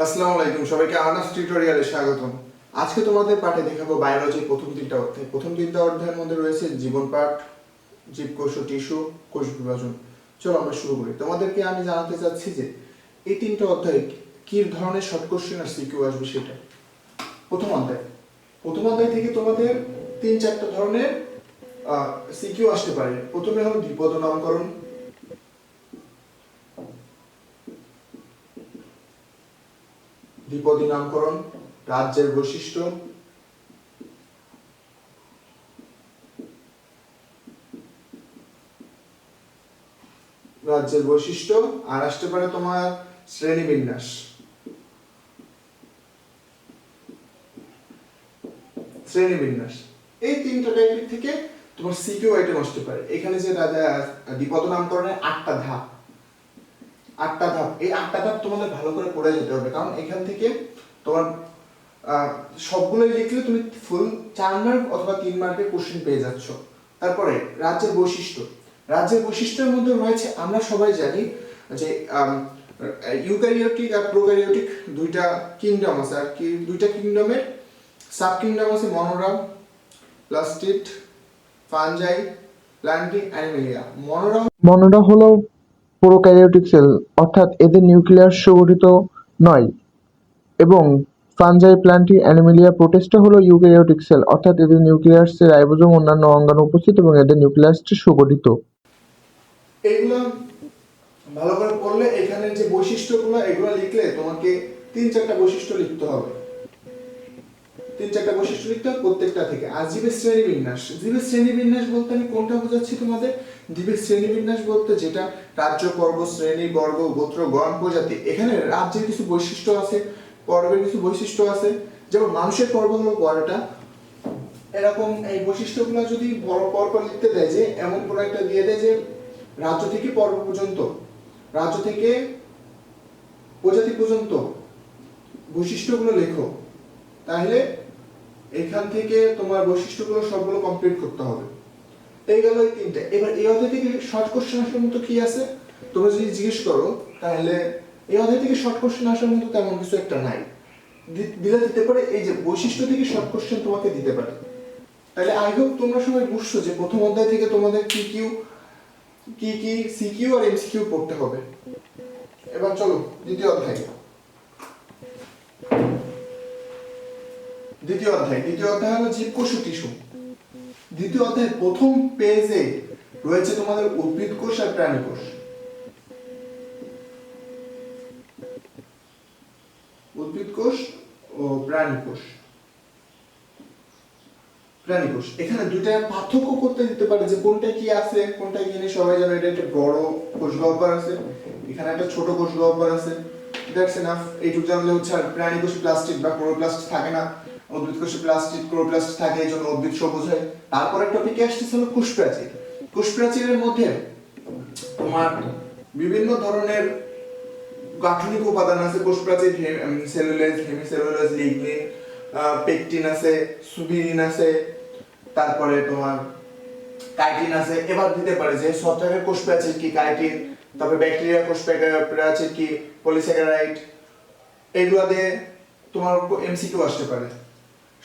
আসসালামু আলাইকুম, সবাইকে আনাস টিউটোরিয়ালে স্বাগতম। আজকে তোমাদের পাঠে দেখাবো বায়োলজি প্রথম তিনটা অধ্যায়। প্রথম তিনটা অধ্যায়ের মধ্যে রয়েছে জীবন পাঠ, জীবকোষ ও টিস্যু, কোষ বিভাজন। চলো আমরা শুরু করি। তোমাদেরকে আমি জানাতে চাচ্ছি যে, এই তিনটা অধ্যায়ে কি ধরনের শর্ট কোশ্চেন আর সিকিউ আসবে সেটা? প্রথম অধ্যায়। প্রথম অধ্যায় থেকে তোমাদের তিন চারটা ধরনের সিকিউ আসতে পারে। প্রথমে হলো বিপদ নামকরণ দ্বিপদী নামকরণ, রাজ্যের বৈশিষ্ট্য। রাজ্যের বৈশিষ্ট্য আর আসতে পারে তোমার শ্রেণি বিন্যাস। শ্রেণি বিন্যাস। এই তিনটা টাইপের থেকে তোমার সিকিউ আইটেম আসতে পারে। এখানে যে রাজা দ্বিপদ নামকরণের আটটা ধাপ। আটটা ধাপ। এই আটটা ধাপ তোমাদের ভালো করে পড়ে যেতে হবে। কারণ এখান থেকে তোমার আহ, সবগুলোই লিখলে তুমি ফুল চার মার্ক অথবা তিন মার্কের কোশ্চেন পেয়ে যাচ্ছ। তারপরে রাজ্যের বৈশিষ্ট্য। রাজ্যের বৈশিষ্ট্যের মধ্যে রয়েছে আমরা সবাই জানি যে ইউক্যারিওটিক আর প্রোক্যারিওটিক দুইটা কিংডম আছে। আর কি দুইটা কিংডমের সাব কিংডম আছে Monera plastid fungi plantae animalia Monera Monera হলো প্রোক্যারিওটিক সেল, অর্থাৎ এদের নিউক্লিয়াস সুগঠিত নয়, এবং ফানজাই প্ল্যান্টি অ্যানিমেলিয়া প্রোটেস্টা হলো ইউক্যারিওটিক সেল, অর্থাৎ এদের নিউক্লিয়াসে রাইবোজোম, অন্যান্য অঙ্গাণু উপস্থিত, এবং এদের নিউক্লিয়াসটি সুগঠিত। এইগুলো ভালো করে পড়লে এখানে যে বৈশিষ্ট্যগুলো, এগুলো লিখলে তোমাকে তিন চারটা বৈশিষ্ট্য লিখতে হবে। তিন চারটা বৈশিষ্ট্য লিখতে হবে প্রত্যেকটা থেকে। আর জীবের শ্রেণি বিন্যাস। জীবের শ্রেণি বিন্যাস বলতে আমি কোনটা বোঝাচ্ছি তোমাদের? জীবের শ্রেণি বিন্যাস বলতে যেটা রাজ্য, পর্ব, শ্রেণি, বর্গ, গোত্র, গণ প্রজাতি। এখানে রাজ্যের কিছু বৈশিষ্ট্য আছে, পর্বের কিছু বৈশিষ্ট্য আছে। যেমন মানুষের পর্ব হলো পরটা এরকম এই বৈশিষ্ট্যগুলো যদি বড় পর পর লিখতে দেয় যে, এমন কোনো একটা দিয়ে দেয় যে, রাজ্য থেকে পর্ব পর্যন্ত। রাজ্য থেকে প্রজাতি পর্যন্ত বৈশিষ্ট্যগুলো লেখো। তাহলে এখান থেকে তোমার বৈশিষ্ট্যগুলো সবগুলো কমপ্লিট করতে হবে। এই গেল এই তিনটে। এবার এই অধ্যায় থেকে শর্ট কোশ্চেন আসার মতো কি আছে? তোমরা যদি জিজ্ঞেস করো, তাহলে এই অধ্যায় থেকে শর্ট কোশ্চেন আসার মতো তেমন কিছু একটা নাই। দিলে দিতে পারে এই যে বৈশিষ্ট্য থেকে শর্ট কোশ্চেন তোমাকে দিতে পারে। তাহলে আই হোপ তোমরা সবাই বুঝছ যে প্রথম অধ্যায় থেকে তোমাদের কি কিউ কি কি সিকিউ আর এমসিকিউ পড়তে হবে। এবার চলো, দ্বিতীয় অধ্যায়। দ্বিতীয় অধ্যায়। দ্বিতীয় অধ্যায় হলো জীবকোষ ও টিস্যু দ্বিতীয় অধ্যায়ের প্রথম পেজে রয়েছে তোমাদের উদ্ভিদ কোষ আর প্রাণী কোষ। উদ্ভিদ কোষ ও প্রাণী কোষ। প্রাণী কোষ। এখানে দুইটা পার্থক্য করতে দিতে পারে যে কোনটা কি আছে, কোনটা কি নেই, সবাই জানে এটা একটা বড় কোষ গহ্বর আছে। এখানে একটা ছোট কোষ গহ্বর আছে। দ্যাটস এনাফ এইটুকু জানলে হচ্ছে আর প্রাণী কোষে প্লাস্টিক বা ক্লোরোপ্লাস্ট থাকে না। উদ্ভিদ কোষে প্লাস্টিক ক্লোরোপ্লাস্ট থাকে, এই জন্য উদ্ভিদ সবুজ হয়। তারপরে টপিকে আসতেছে হলো কোষ প্রাচীর কোষ প্রাচীরের মধ্যে তোমার বিভিন্ন ধরনের গাঠনিক উপাদান আছে কোষ প্রাচীর সেলুলোজ হেমিসেলুলোজ লিগনিন পেকটিন আছে সুবিরিন আছে, তারপরে তোমার কাইটিন আছে, এবার দিতে পারে যে ছত্রাকের কোষ প্রাচীর কি কাইটিন তারপরে ব্যাকটেরিয়া কোষ প্রা- প্রাচীর কি পলিস্যাকারাইড এগুলো দিয়ে তোমার এমসিকিউ আসতে পারে।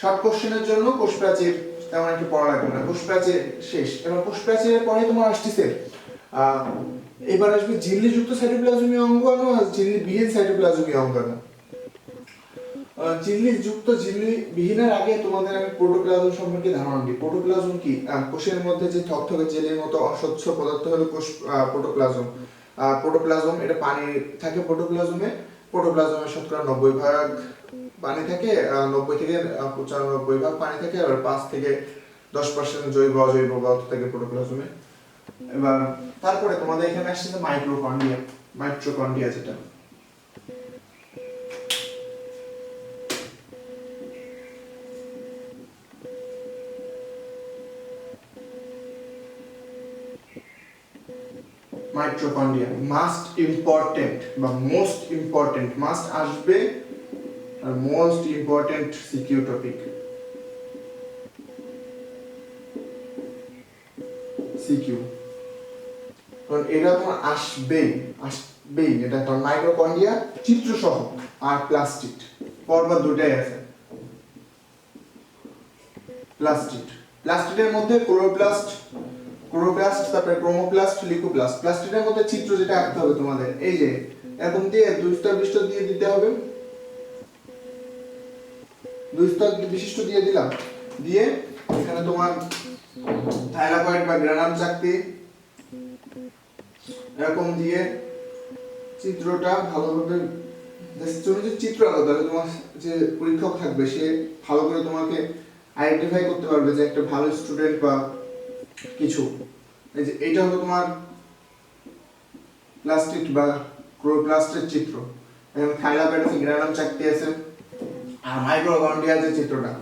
শর্ট কোশ্চেনের জন্য কোষ প্রাচীর তেমন একটু পড়া লাগবে না। কোষ প্রাচীর শেষ। এবার কোষ প্রাচীরের পরে তোমার আসতেছে এবার আসবে ঝিল্লি যুক্ত সাইটোপ্লাজমীয় অঙ্গাণু আর ঝিল্লি বিহীন সাইটোপ্লাজমীয় অঙ্গাণু ঝিল্লি যুক্ত ঝিল্লি বিহীনের আগে তোমাদের আমি প্রোটোপ্লাজম সম্পর্কে ধারণা দিই। প্রোটোপ্লাজম কি? কোষের মধ্যে যে থকথকে জেলের মতো অস্বচ্ছ পদার্থ হলো কোষ প্রোটোপ্লাজম। প্রোটোপ্লাজম, এটা পানি থাকে প্রোটোপ্লাজমে। প্রোটোপ্লাজমের শতকরা নব্বই ভাগ পানি থাকে নব্বই থেকে পঁচানব্বই ভাগ পানি থাকে আর পাঁচ থেকে দশ পার্সেন্ট জৈব, অজৈব পদার্থ থাকে প্রোটোপ্লাজমে এবার তারপরে তোমাদের এখানে আসছে যে মাইক্রোকন্ডিয়া মাইক্রোকন্ডিয়া যেটা। মাইক্রোকন্ডিয়া মাস্ট ইম্পর্টেন্ট বা মোস্ট ইম্পর্টেন্ট মাস্ট আসবে আর most important CQ topic CQ কারণ এটা তোমার আসবেই আস- বেইন এটা তোমার মাইক্রোকন্ডিয়া চিত্র সহ আর প্লাস্টিড পরপর দুটাই আছে। প্লাস্টিড প্লাস্টিডের মধ্যে ক্লোরোপ্লাস্ট ক্লোরোপ্লাস্ট তারপরে ক্রোমোপ্লাস্ট লিকোপ্লাস্ট প্লাস্টিডের মধ্যে চিত্র যেটা আঁকতে হবে তোমাদের, এই যে, এরকম দিয়ে দুই স্তর বিশিষ্ট দিয়ে দিতে হবে। দুই স্তর বিশিষ্ট দিয়ে দিলাম। দিয়ে এখানে তোমার থাইলাকয়েড বা গ্রানাম চাকতি, এরকম দিয়ে চিত্রটা ভালোভাবে তুমি যে চিত্র তাহলে তোমার যে পরীক্ষক থাকবে, সে ভালো করে তোমাকে আইডেন্টিফাই করতে পারবে যে একটা ভালো স্টুডেন্ট বা কিছু। এই যে এটা হলো তোমার প্লাস্টিক বা ক্লোরোপ্লাস্টের চিত্র। এখানে থাইলাকয়েড আছে গ্রানাম চাকতি আছে। আর মাইক্রোকন্ডিয়ার যে চিত্রটা।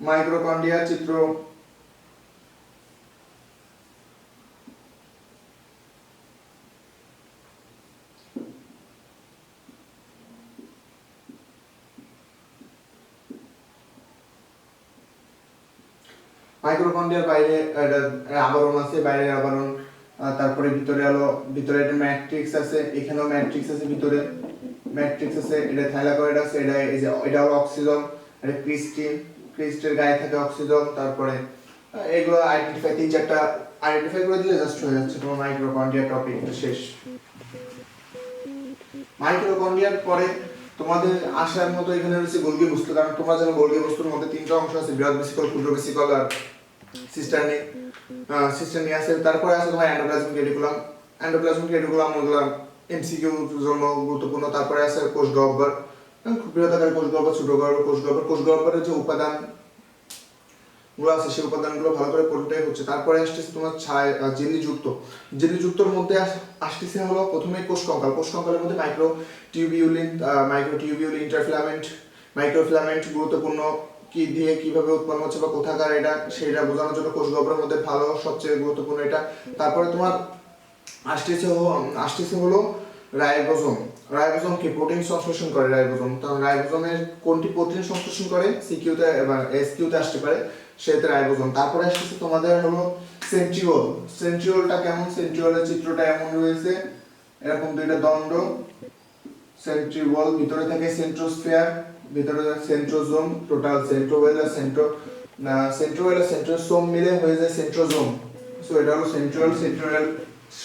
মাইক্রোকন্ডিয়ার চিত্র মাইক্রোকন্ডিয়ার বাইরে আবরণ আছে, বাইরের আবরণ। তারপরে ভিতরে হলো ভিতরে একটা ম্যাট্রিক্স আছে, এখানেও ম্যাট্রিক্স আছে, ভিতরে। ম্যাট্রিক্স আছে, এটা থাইলাকয়েড আছে, এটা এই যে এটা হলো অক্সিজন এটা ক্রিস্টিন ক্রিস্টের গায়ে থাকে অক্সিজন তারপরে এগুলো আইডেন্টিফাই তিন চারটা আইডেন্টিফাই করে দিলে জাস্ট হয়ে যাচ্ছে তোমার মাইক্রোকন্ডিয়া টপিক শেষ। মাইক্রোকন্ডিয়ার পরে তোমাদের আসার মতো এখানে রয়েছে গোলগি বস্তু, কারণ তোমরা জানো গোলগি বস্তুর মধ্যে তিনটা অংশ আছে বৃহৎ বেসিকল ক্ষুদ্র বেসিকল আর সিস্টারনি সিস্টারনি আছে, তারপরে আছে তোমার এন্ডোপ্লাজমিক রেটিকুলাম এন্ডোপ্লাজমিক রেটিকুলাম ওগুলো এমসিকিউ জন্য গুরুত্বপূর্ণ, তারপরে আছে কোষ গহ্বর আকারের কোষ গহ্বর ছোট গহ্বর কোষ গহ্বর কোষ গহ্বরের যে উপাদানগুলো আছে, সেই ভালো করে পড়তেই হচ্ছে? তারপরে আসতেছে তোমার ছায় মধ্যে আসতেছে হলো প্রথমে কোষ কঙ্কাল। কোষ কঙ্কালের মধ্যে micro tubulin micro interfilament microfilament গুরুত্বপূর্ণ। কি দিয়ে কীভাবে উৎপন্ন হচ্ছে বা কোথাকার এটা, সেটা বোঝানোর জন্য কোষ গহ্বরের মধ্যে ভালো, সবচেয়ে গুরুত্বপূর্ণ এটা। তারপরে তোমার আসতেছে আসতেছে হলো রাইবোজোম। রাইবোজোম কি? প্রোটিন সংশ্লেষণ করে রাইবোজোম। তো রাইবোজোমের কোনটি প্রোটিন সংশ্লেষণ করে? সিকিউতে এবার এসকিউতে আসতে পারে সেটা রাইবোজোম। তারপরে আসতেছে তোমাদের হলো সেন্ট্রিওল সেন্ট্রিওলটা কেমন? সেন্ট্রিওলের চিত্রটা এমন রয়েছে। এরকম দুইটা দণ্ড। সেন্ট্রিওল ভিতরে থাকে সেন্ট্রোস্ফিয়ার ভিতরে সেন্ট্রোজোম টোটাল সেন্ট্রোওয়েল আর সেন্ট্রো সেন্ট্রোসোম মিলে হয়ে যায় সেন্ট্রোজোম সো এটা হলো সেন্ট্রোয়াল সেন্ট্রোয়াল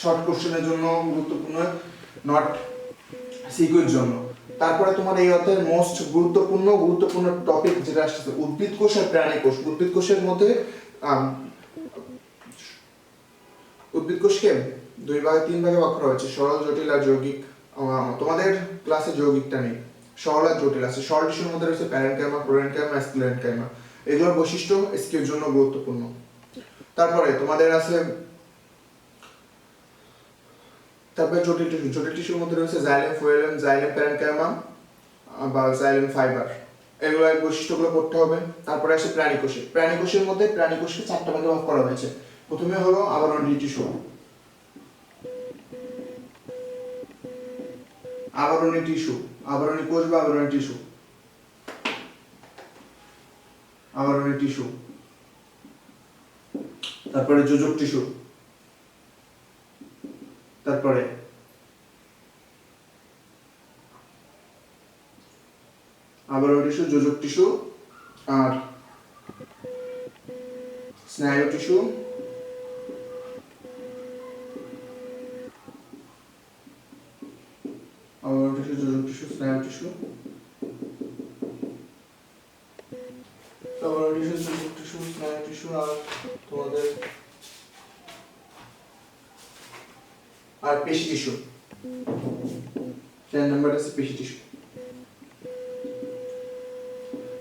শর্ট কোশ্চেনের জন্য গুরুত্বপূর্ণ নট সিকিউর জন্য। তারপরে তোমার এই অধ্যায়ের মোস্ট গুরুত্বপূর্ণ গুরুত্বপূর্ণ টপিক যেটা আসছে উদ্ভিদ কোষ আর প্রাণী কোষ। উদ্ভিদ কোষের মধ্যে উদ্ভিদ কোষকে দুই ভাগে, তিন ভাগে ভাগ করা হয়েছে, সরল, জটিল আর যৌগিক। তোমাদের ক্লাসে যৌগিকটা নেই, সরল আর জটিল আছে। সরল টিস্যুর মধ্যে রয়েছে প্যারেনকাইমা, প্রোরেনকাইমা স্ক্লেরেনকাইমা এগুলোর বৈশিষ্ট্য এসকিউর জন্য গুরুত্বপূর্ণ। তারপরে তোমাদের আছে তারপরে জটিল টিস্যু, জটিল টিস্যুর মধ্যে রয়েছে জাইলেম ফোয়েলেম জাইলেম প্যারেনকাইমা বা জাইলেম ফাইবার এগুলোর বৈশিষ্ট্যগুলো পড়তে হবে। তারপরে আসে প্রাণী কোষে প্রাণী কোষের মধ্যে প্রাণী কোষকে চারটা ভাগে ভাগ করা হয়েছে। প্রথমে হলো আবরণী টিস্যু। আবরণী টিস্যু। আবরণী কোষ বা আবরণী টিস্যু। আবরণী টিস্যু। তারপরে যোজক টিস্যু। তারপরে? আবরণ টিস্যু যোজক টিস্যু আর স্নায়ু টিস্যু যোজক টিস্যু যোজক টিস্যু স্নায়ু টিস্যু আর তোমাদের আর পেশি টিস্যু। চার নাম্বার আছে পেশি টিস্যু।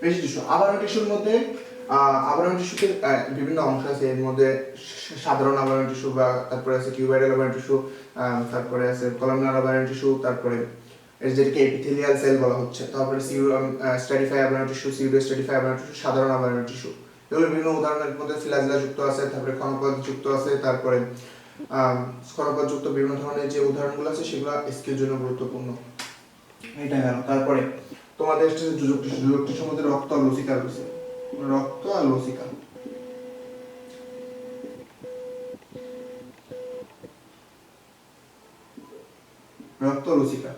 পেশি টিস্যু। আবরণ টিস্যুর মধ্যে আবরণ টিস্যুতে বিভিন্ন অংশ আছে। এর মধ্যে সাধারণ আবরণ টিস্যু বা তারপরে আছে কিউবাইডাল আবরণ টিস্যু তারপরে আছে কলামনার আবরণ টিস্যু, তারপরে যেটাকে এপিথেলিয়াল সেল বলা হচ্ছে, তারপরে স্ট্যাটিফাই আবরণ টিস্যু সিউডো স্ট্যাটিফাই আবরণ টিস্যু, সাধারণ আবরণ টিস্যু। এগুলো বিভিন্ন উদাহরণের মধ্যে ফিলাজলা যুক্ত আছে, তারপরে ক্ষণপদ যুক্ত আছে, তারপরে ক্ষণপদ যুক্ত বিভিন্ন ধরনের যে উদাহরণগুলো আছে, সেগুলো এসকিউর জন্য গুরুত্বপূর্ণ। এটা গেল। তারপরে, তোমাদের টিস্যু, যোজক রক্ত আর লসিকা রয়েছে। রক্ত আর লসিকা। রক্ত লসিকা।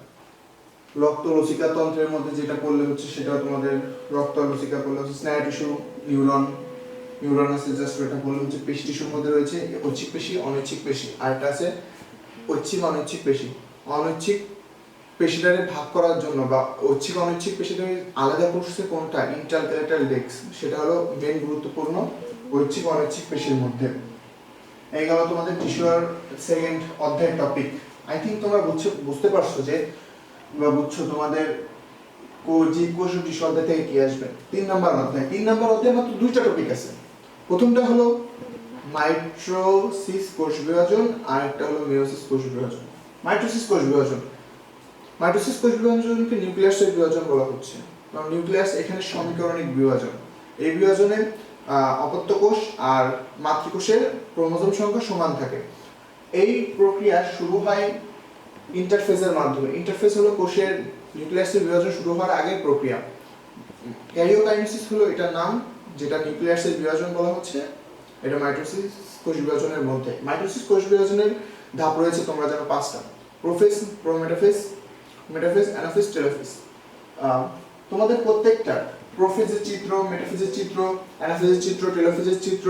রক্ত লসিকা তন্ত্রের মধ্যে যেটা পড়লে হচ্ছে, সেটা তোমাদের রক্ত লসিকা পড়লে হচ্ছে স্নায়ু টিস্যু, নিউরন নিউরন আছে জাস্ট এটা বললে হচ্ছে পেশি টিস্যুর মধ্যে রয়েছে ঐচ্ছিক পেশি, অনৈচ্ছিক পেশি, আর একটা আছে ঐচ্ছিক অনৈচ্ছিক পেশি। অনৈচ্ছিক পেশিটাকে ভাগ করার জন্য বা ঐচ্ছিক অনৈচ্ছিক পেশিটারে আলাদা করছে কোনটা? ইন্টারক্যালেটাল ডেক্স সেটা হলো মেন গুরুত্বপূর্ণ ঐচ্ছিক অনৈচ্ছিক পেশির মধ্যে। এই গেল তোমাদের টিস্যুর সেকেন্ড অধ্যায়ের টপিক আই থিঙ্ক তোমরা বুঝছ, বুঝতে পারছ যে, বা বুঝছ তোমাদের জীব কোষ ও টিস্যু অধ্যায় থেকে কি আসবে? তিন নাম্বার অধ্যায়। তিন নাম্বার অধ্যায় মাত্র দুইটা টপিক আছে। প্রথমটা হলো মাইট্রোসিস কোষ বিভাজন আর একটা হলো মিওসিস কোষ বিভাজন মাইট্রোসিস কোষ বিভাজন মাইটোসিস কোষ বিভাজনকে নিউক্লিয়াসের বিভাজন বলা হচ্ছে। কারণ নিউক্লিয়াস এখানে সমীকরণিক বিভাজন। এই বিভাজনে অপত্য কোষ আর মাতৃকোষের ক্রোমোজোম সংখ্যা সমান থাকে। এই প্রক্রিয়া শুরু হয় ইন্টারফেসের মাধ্যমে। ইন্টারফেস হলো কোষের নিউক্লিয়াসের বিভাজন শুরু হওয়ার আগের প্রক্রিয়া। ক্যারিওকাইনেসিস হলো এটার নাম। যেটা নিউক্লিয়াসের বিভাজন বলা হচ্ছে, এটা মাইটোসিস কোষ বিভাজনের মধ্যে। মাইটোসিস কোষ বিভাজনের ধাপ রয়েছে তোমরা জানো পাঁচটা। Prophase, prometaphase, metaphase, anaphase telophase তোমাদের প্রত্যেকটা প্রোফেজের চিত্র মেটাফেজের চিত্র অ্যানাফেজের চিত্র টেলোফেজের চিত্র,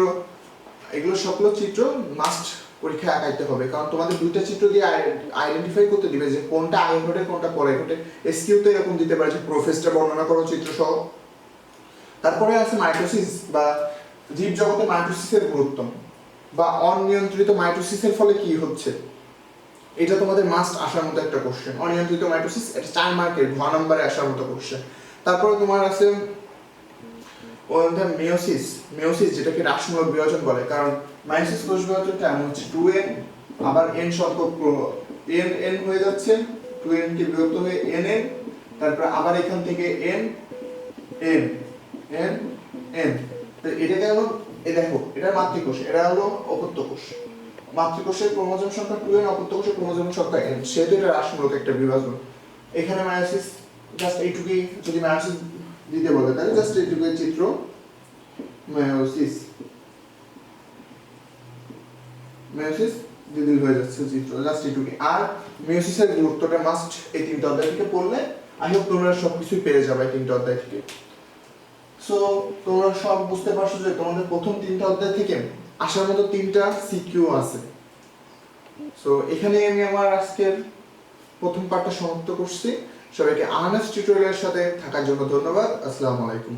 এগুলো সবগুলো চিত্র মাস্ট পরীক্ষায় আঁকাইতে হবে। কারণ তোমাদের দুইটা চিত্র দিয়ে আইডেন্টিফাই করতে দিবে যে কোনটা আগে ঘটে, কোনটা পরে ঘটে। এসকিউ তো এরকম দিতে পারে যে প্রোফেসটা বর্ণনা করো চিত্র সহ তারপরে আছে মাইটোসিস বা জীব জগতে মাইটোসিসের গুরুত্ব বা অনিয়ন্ত্রিত মাইটোসিসের ফলে কি হচ্ছে? এটা তোমাদের মাস্ট আসার মতো একটা কোশ্চেন অনিয়ন্ত্রিত মাইটোসিস, এটা চার মার্কের, ঘ নম্বরে আসার মতো কোশ্চেন তারপরে তোমার আছে মিওসিস মিওসিস যেটাকে রাসমূলক বিভাজন বলে। কারণ মাইসিস কোষ বিভাজনটা এমন হচ্ছে টু এন আবার এন সংখ্যক এন এন হয়ে যাচ্ছে টু এন কে বিভক্ত হয়ে এন এন তারপর আবার এখান থেকে এন এন এন এন এ দেখো এটা মাতৃকোষ, এটা হলো অপত্য কোষ মাতৃকোষের ক্রোমোজোম সংখ্যা টু এন অপত্য কোষের ক্রোমোজোম সংখ্যা এন সেহেতু এটা একটা বিভাজন। এখানে মায়োসিস জাস্ট এইটুকুই যদি মায়োসিস দিতে বলে, তাহলে জাস্ট চিত্র মায়োসিস হয়ে যাচ্ছে চিত্র জাস্ট আর মেয়োসিসের গুরুত্বটা মাস্ট এই তিনটা অধ্যায় থেকে পড়লে আই হোপ তোমরা সবকিছুই পেয়ে যাবে এই তিনটা অধ্যায় থেকে। সো তোমরা সব বুঝতে পারছ যে তোমাদের প্রথম তিনটা অধ্যায় থেকে আসার মতো তিনটা সিকিউ আছে। সো এখানে আমি আমার আজকের প্রথম পার্টটা সমাপ্ত করছি। সবাইকে আনাস টিউটোরিয়ালের সাথে থাকার জন্য ধন্যবাদ। আসসালামু আলাইকুম।